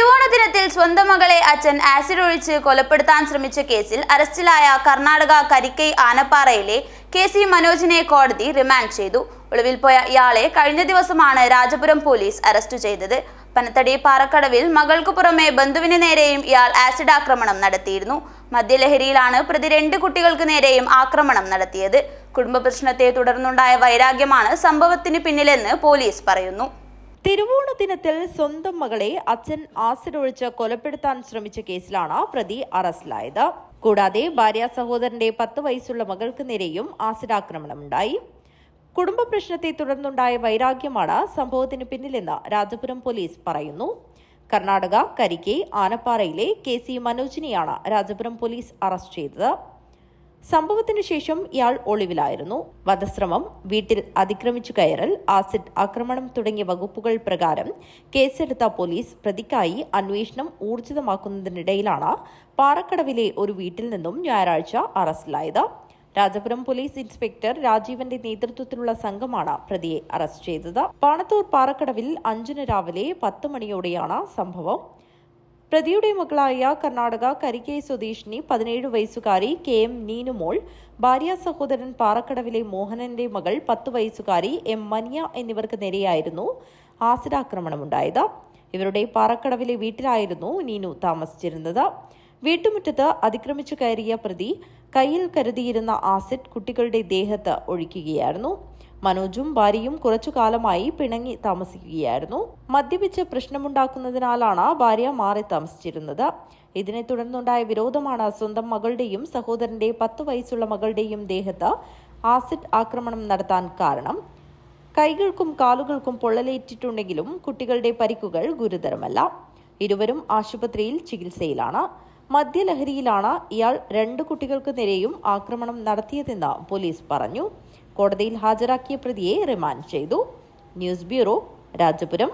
തിരുവോണ ദിനത്തിൽ സ്വന്തം മകളെ അച്ഛൻ ആസിഡ് ഒഴിച്ച് കൊലപ്പെടുത്താൻ ശ്രമിച്ച കേസിൽ അറസ്റ്റിലായ കർണാടക കരിക്കൈ ആനപ്പാറയിലെ കെ സി മനോജിനെ കോടതി റിമാൻഡ് ചെയ്തു. ഒളിവിൽ പോയ ഇയാളെ കഴിഞ്ഞ ദിവസമാണ് രാജപുരം പോലീസ് അറസ്റ്റ് ചെയ്തത്. പനത്തടി പാറക്കടവിൽ മകൾക്കു പുറമെ ബന്ധുവിന് നേരെയും ഇയാൾ ആസിഡ് ആക്രമണം നടത്തിയിരുന്നു. മദ്യലഹരിയിലാണ് പ്രതി രണ്ട് കുട്ടികൾക്ക് നേരെയും ആക്രമണം നടത്തിയത്. കുടുംബ പ്രശ്നത്തെ തുടർന്നുണ്ടായ വൈരാഗ്യമാണ് സംഭവത്തിന് പിന്നിലെന്ന് പോലീസ് പറയുന്നു. തിരുവോണ ദിനത്തിൽ സ്വന്തം മകളെ അച്ഛൻ ആസിഡൊഴിച്ച് കൊലപ്പെടുത്താൻ ശ്രമിച്ച കേസിലാണ് പ്രതി അറസ്റ്റിലായത്. കൂടാതെ ഭാര്യ സഹോദരന്റെ പത്ത് വയസ്സുള്ള മകൾക്ക് നേരെയും ആസിഡ് ആക്രമണമുണ്ടായി കുടുംബ പ്രശ്നത്തെ തുടർന്നുണ്ടായ വൈരാഗ്യമാണ് സംഭവത്തിന് പിന്നിലെന്ന് രാജപുരം പോലീസ് പറയുന്നു. കർണാടക കരിക്കെ ആനപ്പാറയിലെ കെ സി മനോജിനെയാണ് രാജപുരം പോലീസ് അറസ്റ്റ് ചെയ്തത്. സംഭവത്തിന് ശേഷം ഇയാൾ ഒളിവിലായിരുന്നു. വധശ്രമം വീട്ടിൽ അതിക്രമിച്ചു കയറൽ ആസിഡ് ആക്രമണം തുടങ്ങിയ വകുപ്പുകൾ പ്രകാരം കേസെടുത്ത പോലീസ് പ്രതിക്കായി അന്വേഷണം ഊർജിതമാക്കുന്നതിനിടയിലാണ് പാറക്കടവിലെ ഒരു വീട്ടിൽ നിന്നും ഞായറാഴ്ച അറസ്റ്റിലായത്. രാജപുരം പോലീസ് ഇൻസ്പെക്ടർ രാജീവന്റെ നേതൃത്വത്തിലുള്ള സംഘമാണ് പ്രതിയെ അറസ്റ്റ് ചെയ്തത്. പാണത്തൂർ പാറക്കടവിൽ അഞ്ചിന് രാവിലെ പത്ത് മണിയോടെയാണ് സംഭവം. പ്രതിയുടെ മകളായ കർണാടക കരിക്കൈ സ്വദേശിനി പതിനേഴ് വയസ്സുകാരി കെ എം നീനുമോൾ ഭാര്യ സഹോദരൻ പാറക്കടവിലെ മോഹനന്റെ മകൾ പത്ത് വയസ്സുകാരി എം മനിയ എന്നിവർക്ക് നേരെയായിരുന്നു ആസിഡാക്രമണമുണ്ടായത് ഇവരുടെ പാറക്കടവിലെ വീട്ടിലായിരുന്നു നീനു താമസിച്ചിരുന്നത്. വീട്ടുമുറ്റത്ത് അതിക്രമിച്ചു കയറിയ പ്രതി കയ്യിൽ കരുതിയിരുന്ന ആസിഡ് കുട്ടികളുടെ ദേഹത്ത് ഒഴിക്കുകയായിരുന്നു. മനോജും ഭാര്യയും കുറച്ചു കാലമായി പിണങ്ങി താമസിക്കുകയായിരുന്നു. മദ്യപിച്ച് പ്രശ്നമുണ്ടാക്കുന്നതിനാലാണ് ഭാര്യ മാറി താമസിച്ചിരുന്നത്. ഇതിനെ തുടർന്നുണ്ടായ വിരോധമാണ് സ്വന്തം മകളുടെയും സഹോദരന്റെ പത്ത് വയസ്സുള്ള മകളുടെയും ദേഹത്ത് ആസിഡ് ആക്രമണം നടത്താൻ കാരണം. കൈകൾക്കും കാലുകൾക്കും പൊള്ളലേറ്റിട്ടുണ്ടെങ്കിലും കുട്ടികളുടെ പരിക്കുകൾ ഗുരുതരമല്ല. ഇരുവരും ആശുപത്രിയിൽ ചികിത്സയിലാണ്. മദ്യലഹരിയിലാണ് ഇയാൾ രണ്ട് കുട്ടികൾക്ക് നേരെയും ആക്രമണം നടത്തിയതെന്ന് പോലീസ് പറഞ്ഞു. കോടതിയിൽ ഹാജരാക്കിയ പ്രതിയെ റിമാൻഡ് ചെയ്തു. News bureau Rajapuram.